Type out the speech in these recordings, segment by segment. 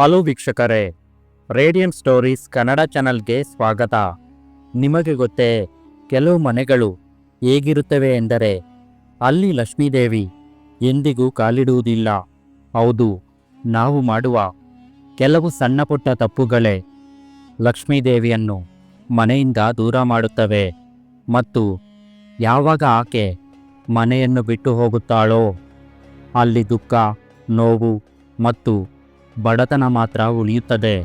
Hello ವೀಕ್ಷಕರೇ, radium stories Kannada ಚಾನಲ್ಗೆ ಸ್ವಾಗತ. ನಿಮಗೆ ಗೊತ್ತೇ, ಕೆಲವು ಮನೆಗಳು ಹೇಗಿರುತ್ತವೆ ಎಂದರೆ, ಅಲ್ಲಿ ಲಕ್ಷ್ಮೀದೇವಿ ಎಂದಿಗೂ ಕಾಲಿಡುವುದಿಲ್ಲ. ಹೌದು, ನಾವು ಮಾಡುವ ಕೆಲವು ಸಣ್ಣ ಪುಟ್ಟ ತಪ್ಪುಗಳೇ ಲಕ್ಷ್ಮೀದೇವಿಯನ್ನು ಮನೆಯಿಂದ ದೂರ ಮಾಡುತ್ತವೆ. ಮತ್ತು ಯಾವಾಗ ಆಕೆ ಮನೆಯನ್ನು ಬಿಟ್ಟು ಹೋಗುತ್ತಾಳೋ, ಅಲ್ಲಿ ದುಃಖ, ನೋವು ಮತ್ತು ಬಡತನ ಮಾತ್ರ ಉಳಿಯುತ್ತದೆ.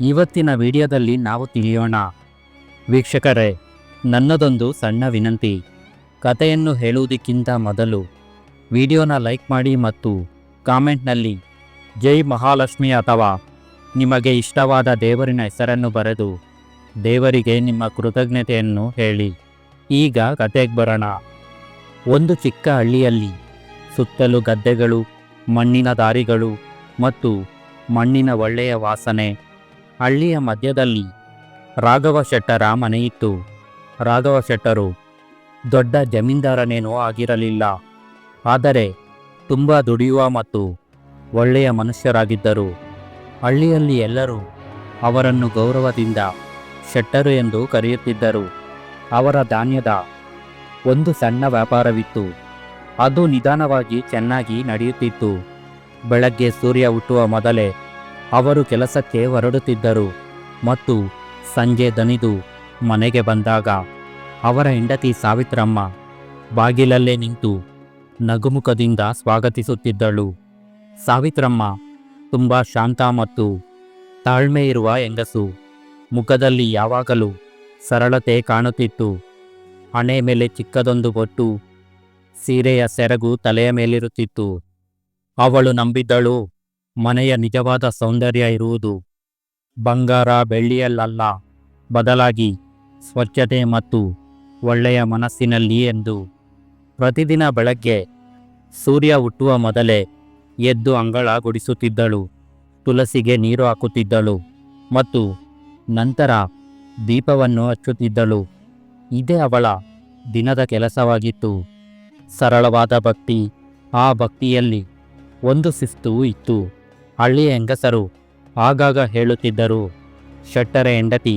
ಇವತ್ತಿನ ವಿಡಿಯೋದಲ್ಲಿ ನಾವು ತಿಳಿಯೋಣ. ವೀಕ್ಷಕರೇ, ನನ್ನದೊಂದು ಸಣ್ಣ ವಿನಂತಿ. ಕಥೆಯನ್ನು ಹೇಳುವುದಕ್ಕಿಂತ ಮೊದಲು ವಿಡಿಯೋನ ಲೈಕ್ ಮಾಡಿ ಮತ್ತು ಕಾಮೆಂಟ್ನಲ್ಲಿ ಜೈ ಮಹಾಲಕ್ಷ್ಮಿ ಅಥವಾ ನಿಮಗೆ ಇಷ್ಟವಾದ ದೇವರಿನ ಹೆಸರನ್ನು ಬರೆದು ದೇವರಿಗೆ ನಿಮ್ಮ ಕೃತಜ್ಞತೆಯನ್ನು ಹೇಳಿ ಈಗ ಕತೆಗೆ ಬರೋಣ. ಒಂದು ಚಿಕ್ಕ ಹಳ್ಳಿಯಲ್ಲಿ ಸುತ್ತಲೂ ಗದ್ದೆಗಳು, ಮಣ್ಣಿನ ದಾರಿಗಳು ಮತ್ತು ಮಣ್ಣಿನ ಒಳ್ಳೆಯ ವಾಸನೆ. ಹಳ್ಳಿಯ ಮಧ್ಯದಲ್ಲಿ ರಾಘವ ಶೆಟ್ಟರ ಮನೆಯಿತ್ತು ರಾಘವ ಶೆಟ್ಟರು ದೊಡ್ಡ ಜಮೀನ್ದಾರನೇನೂ ಆಗಿರಲಿಲ್ಲ. ಆದರೆ ತುಂಬ ದುಡಿಯುವ ಮತ್ತು ಒಳ್ಳೆಯ ಮನುಷ್ಯರಾಗಿದ್ದರು. ಹಳ್ಳಿಯಲ್ಲಿ ಎಲ್ಲರೂ ಅವರನ್ನು ಗೌರವದಿಂದ ಶೆಟ್ಟರು ಎಂದು ಕರೆಯುತ್ತಿದ್ದರು. ಅವರ ಧಾನ್ಯದ ಒಂದು ಸಣ್ಣ ವ್ಯಾಪಾರವಿತ್ತು. ಅದು ನಿಧಾನವಾಗಿ ಚೆನ್ನಾಗಿ ನಡೆಯುತ್ತಿತ್ತು. ಬೆಳಗ್ಗೆ ಸೂರ್ಯ ಹುಟ್ಟುವ ಮೊದಲೇ ಅವರು ಕೆಲಸಕ್ಕೆ ಹೊರಡುತ್ತಿದ್ದರು ಮತ್ತು ಸಂಜೆ ದನಿದು ಮನೆಗೆ ಬಂದಾಗ ಅವರ ಹೆಂಡತಿ ಸಾವಿತ್ರಮ್ಮ ಬಾಗಿಲಲ್ಲೇ ನಿಂತು ನಗುಮುಖದಿಂದ ಸ್ವಾಗತಿಸುತ್ತಿದ್ದಳು. ಸಾವಿತ್ರಮ್ಮ ತುಂಬ ಶಾಂತ ಮತ್ತು ತಾಳ್ಮೆ ಇರುವ ಹೆಂಗಸು. ಮುಖದಲ್ಲಿ ಯಾವಾಗಲೂ ಸರಳತೆ ಕಾಣುತ್ತಿತ್ತು. ಹಣೆ ಮೇಲೆ ಚಿಕ್ಕದೊಂದು ಬೊಟ್ಟು ಸೀರೆಯ ಸೆರಗು ತಲೆಯ ಮೇಲಿರುತ್ತಿತ್ತು. ಅವಳು ನಂಬಿದ್ದಳು. ಮನೆಯ ನಿಜವಾದ ಸೌಂದರ್ಯ ಇರುವುದು. ಬಂಗಾರ ಬೆಳ್ಳಿಯಲ್ಲಲ್ಲ. ಬದಲಾಗಿ ಸ್ವಚ್ಛತೆ ಮತ್ತು ಒಳ್ಳೆಯ ಮನಸ್ಸಿನಲ್ಲಿ ಎಂದು. ಪ್ರತಿದಿನ ಬೆಳಗ್ಗೆ ಸೂರ್ಯ ಹುಟ್ಟುವ ಮೊದಲೇ ಎದ್ದು ಅಂಗಳ ಗುಡಿಸುತ್ತಿದ್ದಳು ತುಳಸಿಗೆ ನೀರು ಹಾಕುತ್ತಿದ್ದಳು ಮತ್ತು ನಂತರ ದೀಪವನ್ನು ಹಚ್ಚುತ್ತಿದ್ದಳು. ಇದೇ ಅವಳ ದಿನದ ಕೆಲಸವಾಗಿತ್ತು. ಸರಳವಾದ ಭಕ್ತಿ. ಆ ಭಕ್ತಿಯಲ್ಲಿ ಒಂದು ಶಿಸ್ತು ಇತ್ತು. ಹಳ್ಳಿಯ ಹೆಂಗಸರು ಆಗಾಗ ಹೇಳುತ್ತಿದ್ದರು, ಶೆಟ್ಟರ ಹೆಂಡತಿ,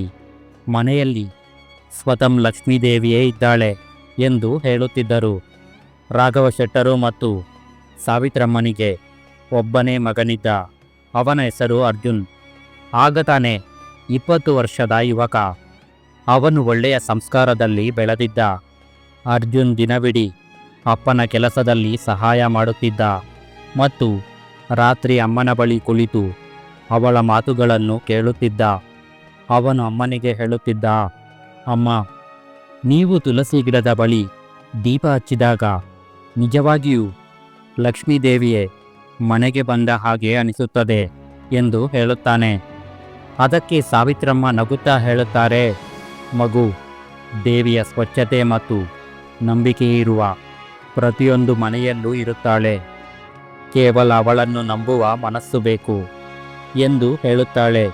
ಮನೆಯಲ್ಲಿ ಸ್ವತಂ ಲಕ್ಷ್ಮೀದೇವಿಯೇ ಇದ್ದಾಳೆ ಎಂದು ಹೇಳುತ್ತಿದ್ದರು. ರಾಘವ ಶೆಟ್ಟರು ಮತ್ತು ಸಾವಿತ್ರಮ್ಮನಿಗೆ ಒಬ್ಬನೇ ಮಗನಿದ್ದ ಅವನ ಹೆಸರು ಅರ್ಜುನ್. ಆಗ ತಾನೇ ಇಪ್ಪತ್ತು ವರ್ಷದ ಯುವಕ. ಅವನು ಒಳ್ಳೆಯ ಸಂಸ್ಕಾರದಲ್ಲಿ ಬೆಳೆದಿದ್ದ. ಅರ್ಜುನ್ ದಿನವಿಡೀ ಅಪ್ಪನ ಕೆಲಸದಲ್ಲಿ ಸಹಾಯ ಮಾಡುತ್ತಿದ್ದ. ಮತ್ತು ರಾತ್ರಿ ಅಮ್ಮನ ಬಳಿ ಕುಳಿತು ಅವಳ ಮಾತುಗಳನ್ನು ಕೇಳುತ್ತಿದ್ದ. ಅವನು ಅಮ್ಮನಿಗೆ ಹೇಳುತ್ತಿದ್ದ, ಅಮ್ಮ, ನೀವು ತುಳಸಿ ಗಿಡದ ಬಳಿ ದೀಪ ಹಚ್ಚಿದಾಗ ನಿಜವಾಗಿಯೂ ಲಕ್ಷ್ಮೀದೇವಿಯೇ ಮನೆಗೆ ಬಂದ ಹಾಗೆ ಅನಿಸುತ್ತದೆ ಎಂದು ಹೇಳುತ್ತಾನೆ. ಅದಕ್ಕೆ ಸಾವಿತ್ರಮ್ಮ ನಗುತ್ತಾ ಹೇಳುತ್ತಾರೆ, ಮಗು, ದೇವಿಯ ಸ್ವಚ್ಛತೆ ಮತ್ತು ನಂಬಿಕೆ ಇರುವ ಪ್ರತಿಯೊಂದು ಮನೆಯಲ್ಲೂ ಇರುತ್ತಾಳೆ. ಕೇವಲ ಅವಳನ್ನು ನಂಬುವ ಮನಸ್ಸು ಬೇಕು ಎಂದು ಹೇಳುತ್ತಾಳೆ.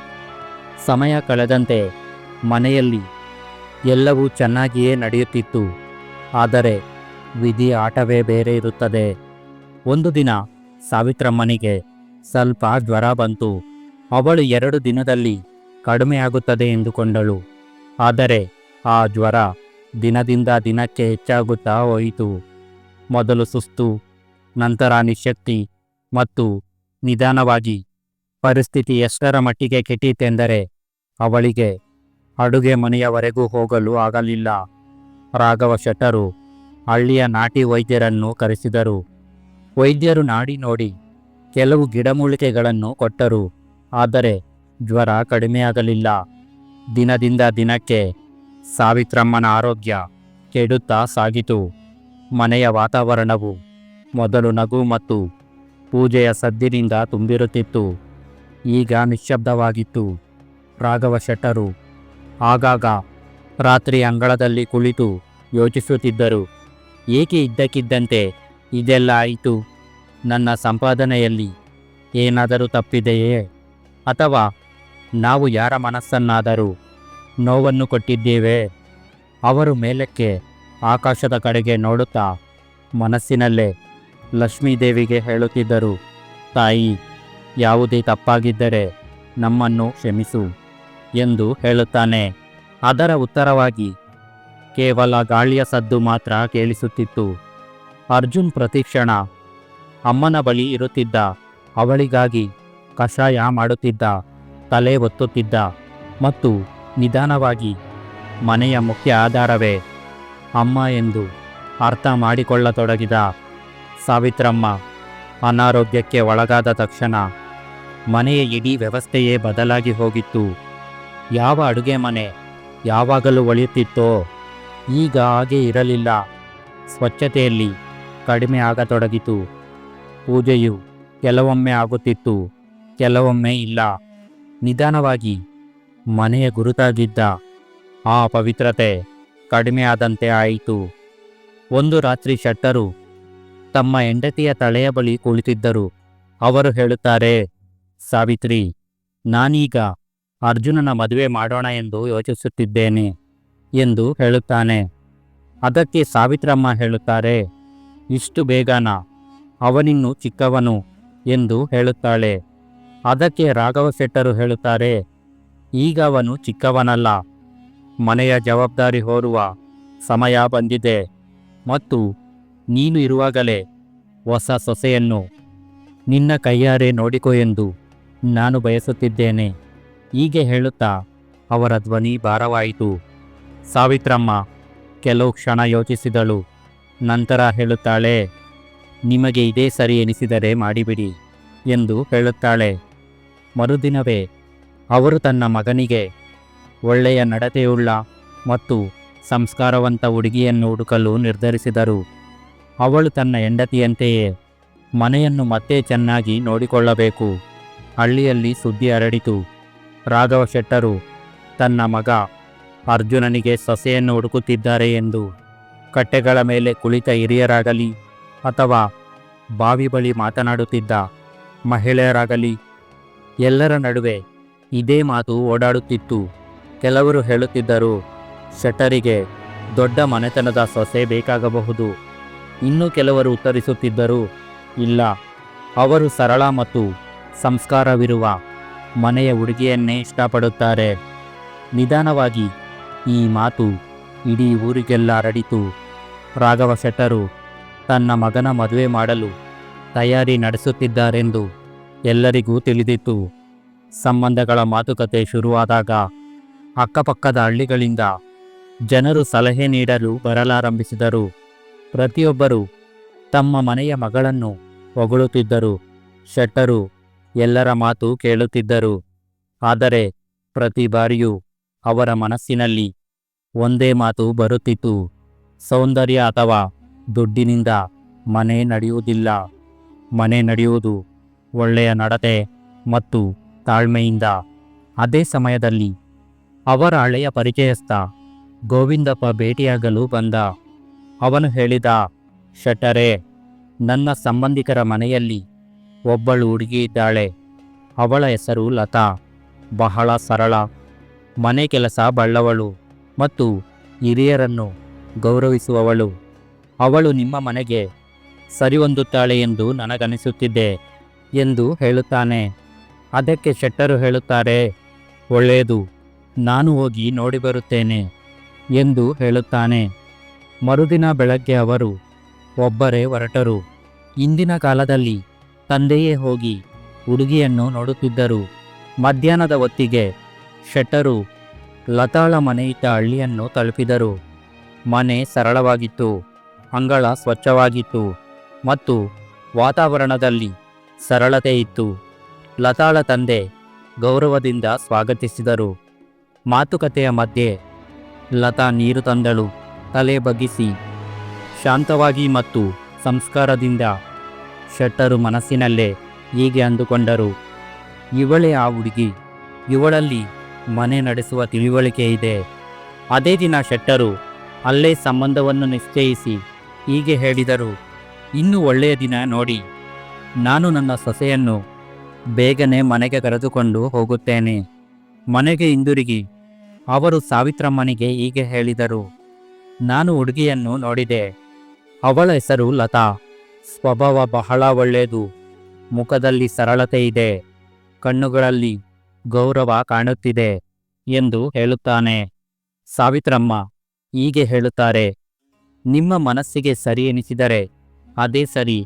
ಸಮಯ ಕಳೆದಂತೆ ಮನೆಯಲ್ಲಿ ಎಲ್ಲವೂ ಚೆನ್ನಾಗಿಯೇ ನಡೆಯುತ್ತಿತ್ತು. ಆದರೆ ವಿಧಿ ಆಟವೇ ಬೇರೆ ಇರುತ್ತದೆ. ಒಂದು ದಿನ ಸಾವಿತ್ರಮ್ಮನಿಗೆ ಸ್ವಲ್ಪ ಜ್ವರ ಬಂತು. ಅವಳು ಎರಡು ದಿನದಲ್ಲಿ ಕಡಿಮೆಯಾಗುತ್ತದೆ ಎಂದುಕೊಂಡಳು. ಆದರೆ ಆ ಜ್ವರ ದಿನದಿಂದ ದಿನಕ್ಕೆ ಹೆಚ್ಚಾಗುತ್ತಾ ಹೋಯಿತು. ಮೊದಲು ಸುಸ್ತು ನಂತರ ನಿಶಕ್ತಿ ಮತ್ತು ನಿಧಾನವಾಗಿ ಪರಿಸ್ಥಿತಿ ಎಷ್ಟರ ಮಟ್ಟಿಗೆ ಕೆಟ್ಟಿತೆಂದರೆ ಅವಳಿಗೆ ಅಡುಗೆ ಮನೆಯವರೆಗೂ ಹೋಗಲು ಆಗಲಿಲ್ಲ. ರಾಘವ ಶೆಟ್ಟರು ಹಳ್ಳಿಯ ನಾಟಿ ವೈದ್ಯರನ್ನು ಕರೆಸಿದರು. ವೈದ್ಯರು ನಾಡಿ ನೋಡಿ ಕೆಲವು ಗಿಡಮೂಲಿಕೆಗಳನ್ನು ಕೊಟ್ಟರು. ಆದರೆ ಜ್ವರ ಕಡಿಮೆಯಾಗಲಿಲ್ಲ. ದಿನದಿಂದ ದಿನಕ್ಕೆ ಸಾವಿತ್ರಮ್ಮನ ಆರೋಗ್ಯ ಕೆಡುತ್ತಾ ಸಾಗಿತು. ಮನೆಯ ವಾತಾವರಣವು ಮೊದಲು ನಗು ಮತ್ತು ಪೂಜೆಯ ಸದ್ದಿನಿಂದ ತುಂಬಿರುತ್ತಿತ್ತು. ಈಗ ನಿಶ್ಶಬ್ದವಾಗಿತ್ತು. ರಾಘವ ಶೆಟ್ಟರು ಆಗಾಗ ರಾತ್ರಿ ಅಂಗಳದಲ್ಲಿ ಕುಳಿತು ಯೋಚಿಸುತ್ತಿದ್ದರು. ಏಕೆ ಇದ್ದಕ್ಕಿದ್ದಂತೆ? ಇದೆಲ್ಲ ಆಯಿತು. ನನ್ನ ಸಂಪಾದನೆಯಲ್ಲಿ ಏನಾದರೂ ತಪ್ಪಿದೆಯೇ? ಅಥವಾ ನಾವು ಯಾರ ಮನಸ್ಸನ್ನಾದರೂ ನೋವನ್ನು ಕೊಟ್ಟಿದ್ದೇವೆ? ಅವರು ಮೇಲಕ್ಕೆ ಆಕಾಶದ ಕಡೆಗೆ ನೋಡುತ್ತಾ ಮನಸ್ಸಿನಲ್ಲೇ ಲಕ್ಷ್ಮೀದೇವಿಗೆ ಹೇಳುತ್ತಿದ್ದರು, ತಾಯಿ, ಯಾವುದೇ ತಪ್ಪಾಗಿದ್ದರೆ ನಮ್ಮನ್ನು ಕ್ಷಮಿಸು ಎಂದು ಹೇಳುತ್ತಾನೆ. ಅದರ ಉತ್ತರವಾಗಿ, ಕೇವಲ ಗಾಳಿಯ ಸದ್ದು ಮಾತ್ರ ಕೇಳಿಸುತ್ತಿತ್ತು. ಅರ್ಜುನ್ ಪ್ರತಿಕ್ಷಣ, ಅಮ್ಮನ ಬಳಿ ಇರುತ್ತಿದ್ದ, ಅವಳಿಗಾಗಿ ಕಷಾಯ ಮಾಡುತ್ತಿದ್ದ, ತಲೆ ಒತ್ತುತ್ತಿದ್ದ ಮತ್ತು ನಿಧಾನವಾಗಿ ಮನೆಯ ಮುಖ್ಯ ಆಧಾರವೇ ಅಮ್ಮ ಎಂದು ಅರ್ಥ ಮಾಡಿಕೊಳ್ಳತೊಡಗಿದ ಸಾವಿತ್ರಮ್ಮ, ಅನಾರೋಗ್ಯಕ್ಕೆ ಒಳಗಾದ ತಕ್ಷಣ ಮನೆಯ ಇಡೀ ವ್ಯವಸ್ಥೆಯೇ ಬದಲಾಗಿ ಹೋಗಿತ್ತು. ಯಾವ ಅಡುಗೆ ಮನೆ ಯಾವಾಗಲೂ ಒಳೆಯುತ್ತಿತ್ತೋ ಈಗ ಹಾಗೆ ಇರಲಿಲ್ಲ. ಸ್ವಚ್ಛತೆಯಲ್ಲಿ ಕಡಿಮೆ ಆಗತೊಡಗಿತು. ಪೂಜೆಯು ಕೆಲವೊಮ್ಮೆ ಆಗುತ್ತಿತ್ತು, ಕೆಲವೊಮ್ಮೆ ಇಲ್ಲ. ನಿಧಾನವಾಗಿ ಮನೆಯ ಗುರುತಾಗಿದ್ದ ಆ ಪವಿತ್ರತೆ ಕಡಿಮೆ ಆದಂತೆ ಆಯಿತು. ಒಂದು ರಾತ್ರಿ ಶೆಟ್ಟರು ತಮ್ಮ ಹೆಂಡತಿಯ ತಲೆಯ ಬಳಿ ಕುಳಿತಿದ್ದರು. ಅವರು ಹೇಳುತ್ತಾರೆ, ಸಾವಿತ್ರಿ, ನಾನೀಗ ಅರ್ಜುನನ ಮದುವೆ ಮಾಡೋಣ ಎಂದು ಯೋಚಿಸುತ್ತಿದ್ದೇನೆ ಎಂದು ಹೇಳುತ್ತಾನೆ. ಅದಕ್ಕೆ ಸಾವಿತ್ರಮ್ಮ ಹೇಳುತ್ತಾರೆ, ಇಷ್ಟು ಬೇಗನ? ಅವನಿನ್ನು ಚಿಕ್ಕವನು ಎಂದು ಹೇಳುತ್ತಾಳೆ. ಅದಕ್ಕೆ ರಾಘವ ಶೆಟ್ಟರು ಹೇಳುತ್ತಾರೆ, ಈಗ ಅವನು ಚಿಕ್ಕವನಲ್ಲ. ಮನೆಯ ಜವಾಬ್ದಾರಿ ಹೊರುವ ಸಮಯ ಬಂದಿದೆ ಮತ್ತು ನೀನು ಇರುವಾಗಲೇ ಹೊಸ ಸೊಸೆಯನ್ನು ನಿನ್ನ ಕೈಯಾರೆ ನೋಡಿಕೊ ಎಂದು ನಾನು ಬಯಸುತ್ತಿದ್ದೇನೆ. ಹೀಗೆ ಹೇಳುತ್ತಾ ಅವರ ಧ್ವನಿ ಭಾರವಾಯಿತು. ಸಾವಿತ್ರಮ್ಮ, ಕೆಲವು ಕ್ಷಣ ಯೋಚಿಸಿದಳು. ನಂತರ ಹೇಳುತ್ತಾಳೆ, ನಿಮಗೆ ಇದೇ ಸರಿ ಎನಿಸಿದರೆ ಮಾಡಿಬಿಡಿ ಎಂದು ಹೇಳುತ್ತಾಳೆ. ಮರುದಿನವೇ ಅವರು ತನ್ನ ಮಗನಿಗೆ ಒಳ್ಳೆಯ ನಡತೆಯುಳ್ಳ ಮತ್ತು ಸಂಸ್ಕಾರವಂತ ಹುಡುಗಿಯನ್ನು ಹುಡುಕಲು ನಿರ್ಧರಿಸಿದರು. ಅವಳು ತನ್ನ ಹೆಂಡತಿಯಂತೆಯೇ ಮನೆಯನ್ನು ಮತ್ತೆ ಚೆನ್ನಾಗಿ ನೋಡಿಕೊಳ್ಳಬೇಕು. ಹಳ್ಳಿಯಲ್ಲಿ ಸುದ್ದಿ ಹರಡಿತು. ರಾಘವ ಶೆಟ್ಟರು, ತನ್ನ ಮಗ ಅರ್ಜುನನಿಗೆ ಸೊಸೆಯನ್ನು ಹುಡುಕುತ್ತಿದ್ದಾರೆ ಎಂದು ಕಟ್ಟೆಗಳ ಮೇಲೆ ಕುಳಿತ ಹಿರಿಯರಾಗಲಿ ಅಥವಾ ಬಾವಿ ಬಳಿ ಮಾತನಾಡುತ್ತಿದ್ದ ಮಹಿಳೆಯರಾಗಲಿ, ಎಲ್ಲರ ನಡುವೆ ಇದೇ ಮಾತು ಓಡಾಡುತ್ತಿತ್ತು. ಕೆಲವರು ಹೇಳುತ್ತಿದ್ದರು, ಶೆಟ್ಟರಿಗೆ ದೊಡ್ಡ ಮನೆತನದ ಸೊಸೆ ಬೇಕಾಗಬಹುದು. ಇನ್ನು ಕೆಲವರು ಉತ್ತರಿಸುತ್ತಿದ್ದರು, ಇಲ್ಲ, ಅವರು ಸರಳ ಮತ್ತು ಸಂಸ್ಕಾರವಿರುವ ಮನೆಯ ಹುಡುಗಿಯನ್ನೇ ಇಷ್ಟಪಡುತ್ತಾರೆ. ನಿಧಾನವಾಗಿ ಈ ಮಾತು ಇಡೀ ಊರಿಗೆಲ್ಲ ಹರಡಿತು. ರಾಘವ ಶೆಟ್ಟರು ತನ್ನ ಮಗನ ಮದುವೆ ಮಾಡಲು ತಯಾರಿ ನಡೆಸುತ್ತಿದ್ದಾರೆಂದು ಎಲ್ಲರಿಗೂ ತಿಳಿದಿತ್ತು. ಸಂಬಂಧಗಳ ಮಾತುಕತೆ ಶುರುವಾದಾಗ ಅಕ್ಕಪಕ್ಕದ ಹಳ್ಳಿಗಳಿಂದ ಜನರು ಸಲಹೆ ನೀಡಲು ಬರಲಾರಂಭಿಸಿದರು. ಪ್ರತಿಯೊಬ್ಬರು ತಮ್ಮ ಮನೆಯ ಮಗಳನ್ನು ಹೊಗಳುತ್ತಿದ್ದರು. ಶೆಟ್ಟರು ಎಲ್ಲರ ಮಾತು ಕೇಳುತ್ತಿದ್ದರು. ಆದರೆ ಪ್ರತಿ ಬಾರಿಯೂ ಅವರ ಮನಸ್ಸಿನಲ್ಲಿ ಒಂದೇ ಮಾತು ಬರುತ್ತಿತ್ತು. ಸೌಂದರ್ಯ ಅಥವಾ ದುಡ್ಡಿನಿಂದ ಮನೆ ನಡೆಯುವುದಿಲ್ಲ. ಮನೆ ನಡೆಯುವುದು ಒಳ್ಳೆಯ ನಡತೆ ಮತ್ತು ತಾಳ್ಮೆಯಿಂದ. ಅದೇ ಸಮಯದಲ್ಲಿ ಅವರ ಹಳೆಯ ಪರಿಚಯಸ್ಥ ಗೋವಿಂದಪ್ಪ ಭೇಟಿಯಾಗಲು ಬಂದ. ಅವನು ಹೇಳಿದ, ಶೆಟ್ಟರೇ, ನನ್ನ ಸಂಬಂಧಿಕರ ಮನೆಯಲ್ಲಿ ಒಬ್ಬಳು ಹುಡುಗಿ ಇದ್ದಾಳೆ. ಅವಳ ಹೆಸರು ಲತಾ. ಬಹಳ ಸರಳ. ಮನೆ ಕೆಲಸ ಬಳ್ಳವಳು ಮತ್ತು ಹಿರಿಯರನ್ನು ಗೌರವಿಸುವವಳು. ಅವಳು ನಿಮ್ಮ ಮನೆಗೆ ಸರಿಹೊಂದುತ್ತಾಳೆ ಎಂದು ನನಗನಿಸುತ್ತಿದೆ ಎಂದು ಹೇಳುತ್ತಾನೆ. ಅದಕ್ಕೆ ಶೆಟ್ಟರು ಹೇಳುತ್ತಾರೆ, ಒಳ್ಳೆಯದು. ನಾನು ಹೋಗಿ ನೋಡಿ ಬರುತ್ತೇನೆ ಎಂದು ಹೇಳುತ್ತಾನೆ. ಮರುದಿನ ಬೆಳಗ್ಗೆ ಅವರು ಒಬ್ಬರೇ ಹೊರಟರು. ಇಂದಿನ ಕಾಲದಲ್ಲಿ ತಂದೆಯೇ ಹೋಗಿ ಹುಡುಗಿಯನ್ನು ನೋಡುತ್ತಿದ್ದರು. ಮಧ್ಯಾಹ್ನದ ಹೊತ್ತಿಗೆ ಶೆಟ್ಟರು ಲತಾಳ ಮನೆಯಿದ್ದ ಹಳ್ಳಿಯನ್ನು ತಲುಪಿದರು. ಮನೆ ಸರಳವಾಗಿತ್ತು, ಅಂಗಳ ಸ್ವಚ್ಛವಾಗಿತ್ತು ಮತ್ತು ವಾತಾವರಣದಲ್ಲಿ ಸರಳತೆ ಇತ್ತು. ಲತಾಳ ತಂದೆ ಗೌರವದಿಂದ ಸ್ವಾಗತಿಸಿದರು. ಮಾತುಕತೆಯ ಮಧ್ಯೆ ಲತಾ ನೀರು ತಂದಳು. ತಲೆ ಬಗ್ಗಿಸಿ ಶಾಂತವಾಗಿ ಮತ್ತು ಸಂಸ್ಕಾರದಿಂದ ಶೆಟ್ಟರು ಮನಸ್ಸಿನಲ್ಲೇ ಹೀಗೆ ಅಂದುಕೊಂಡರು. ಇವಳೇ ಆ ಹುಡುಗಿ, ಇವಳಲ್ಲಿ ಮನೆ ನಡೆಸುವ ತಿಳುವಳಿಕೆ ಇದೆ. ಅದೇ ದಿನ ಶೆಟ್ಟರು ಅಲ್ಲೇ ಸಂಬಂಧವನ್ನು ನಿಶ್ಚಯಿಸಿ ಹೀಗೆ ಹೇಳಿದರು, ಇನ್ನೂ ಒಳ್ಳೆಯ ದಿನ ನೋಡಿ, ನಾನು ನನ್ನ ಸೊಸೆಯನ್ನು ಬೇಗನೆ ಮನೆಗೆ ಕರೆದುಕೊಂಡು ಹೋಗುತ್ತೇನೆ. ಮನೆಗೆ ಹಿಂದಿರುಗಿ. ಅವರು ಸಾವಿತ್ರಮ್ಮನಿಗೆ ಹೀಗೆ ಹೇಳಿದರು. ನಾನು ಹುಡುಗಿಯನ್ನು ನೋಡಿದೆ. ಅವಳ ಹೆಸರು ಲತಾ. ಸ್ವಭಾವ ಬಹಳ ಒಳ್ಳೆಯದು. ಮುಖದಲ್ಲಿ ಸರಳತೆ ಇದೆ. ಕಣ್ಣುಗಳಲ್ಲಿ ಗೌರವ ಕಾಣುತ್ತಿದೆ ಎಂದು ಹೇಳುತ್ತಾನೆ. ಸಾವಿತ್ರಮ್ಮ, ಹೀಗೆ ಹೇಳುತ್ತಾರೆ. ನಿಮ್ಮ ಮನಸ್ಸಿಗೆ ಸರಿ ಎನಿಸಿದರೆ ಅದೇ ಸರಿ.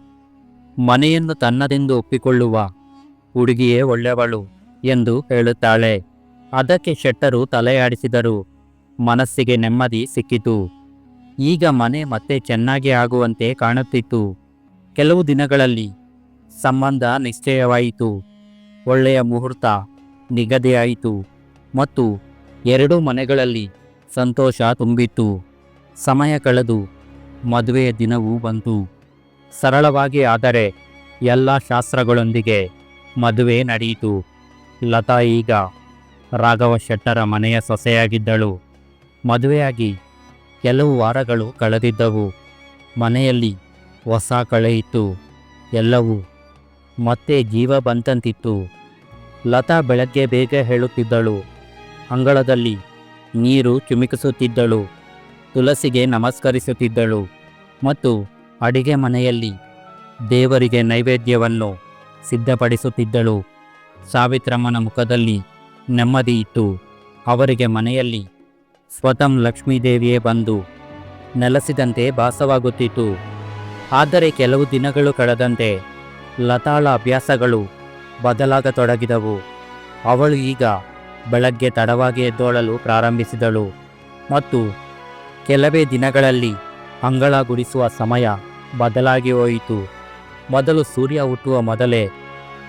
ಮನೆಯನ್ನು ತನ್ನದೆಂದು ಒಪ್ಪಿಕೊಳ್ಳುವ ಹುಡುಗಿಯೇ ಒಳ್ಳೆಯವಳು ಎಂದು ಹೇಳುತ್ತಾಳೆ. ಅದಕ್ಕೆ ಶೆಟ್ಟರು ತಲೆಯಾಡಿಸಿದರು. ಮನಸ್ಸಿಗೆ ನೆಮ್ಮದಿ ಸಿಕ್ಕಿತು. ಈಗ ಮನೆ ಮತ್ತೆ ಚೆನ್ನಾಗಿ ಆಗುವಂತೆ ಕಾಣುತ್ತಿತ್ತು. ಕೆಲವು ದಿನಗಳಲ್ಲಿ ಸಂಬಂಧ ನಿಶ್ಚಯವಾಯಿತು. ಒಳ್ಳೆಯ ಮುಹೂರ್ತ ನಿಗದಿಯಾಯಿತು ಮತ್ತು ಎರಡೂ ಮನೆಗಳಲ್ಲಿ ಸಂತೋಷ ತುಂಬಿತ್ತು. ಸಮಯ ಕಳೆದು ಮದುವೆಯ ದಿನವೂ ಬಂತು. ಸರಳವಾಗಿ ಆದರೆ ಎಲ್ಲ ಶಾಸ್ತ್ರಗಳೊಂದಿಗೆ ಮದುವೆ ನಡೆಯಿತು. ಲತಾ ಈಗ ರಾಘವ ಶೆಟ್ಟರ ಮನೆಯ ಸೊಸೆಯಾಗಿದ್ದಳು. ಮದುವೆಯಾಗಿ ಕೆಲವು ವಾರಗಳು ಕಳೆದಿದ್ದವು. ಮನೆಯಲ್ಲಿ ಹೊಸ ಕಳೆ ಇತ್ತು. ಎಲ್ಲವೂ ಮತ್ತೆ ಜೀವ ಬಂತಂತಿತ್ತು. ಲತಾ ಬೆಳಗ್ಗೆ ಬೇಗ ಹೇಳುತ್ತಿದ್ದಳು. ಅಂಗಳದಲ್ಲಿ ನೀರು ಚುಮುಕಿಸುತ್ತಿದ್ದಳು. ತುಳಸಿಗೆ ನಮಸ್ಕರಿಸುತ್ತಿದ್ದಳು. ಮತ್ತು ಅಡಿಗೆ ಮನೆಯಲ್ಲಿ ದೇವರಿಗೆ ನೈವೇದ್ಯವನ್ನು ಸಿದ್ಧಪಡಿಸುತ್ತಿದ್ದಳು. ಸಾವಿತ್ರಮ್ಮನ ಮುಖದಲ್ಲಿ ನೆಮ್ಮದಿ ಇತ್ತು. ಅವರಿಗೆ ಮನೆಯಲ್ಲಿ ಸ್ವತಂ ಲಕ್ಷ್ಮೀದೇವಿಯೇ ಬಂದು ನೆಲೆಸಿದಂತೆ ಭಾಸವಾಗುತ್ತಿತ್ತು. ಆದರೆ ಕೆಲವು ದಿನಗಳು ಕಳೆದಂತೆ ಲತಾಳ ಅಭ್ಯಾಸಗಳು ಬದಲಾಗತೊಡಗಿದವು. ಅವಳು ಈಗ ಬೆಳಗ್ಗೆ ತಡವಾಗಿ ಎದ್ದೋಳಲು ಪ್ರಾರಂಭಿಸಿದಳು ಮತ್ತು ಕೆಲವೇ ದಿನಗಳಲ್ಲಿ ಅಂಗಳ ಗುಡಿಸುವ ಸಮಯ ಬದಲಾಗಿ ಹೋಯಿತು. ಮೊದಲು ಸೂರ್ಯ ಹುಟ್ಟುವ ಮೊದಲೇ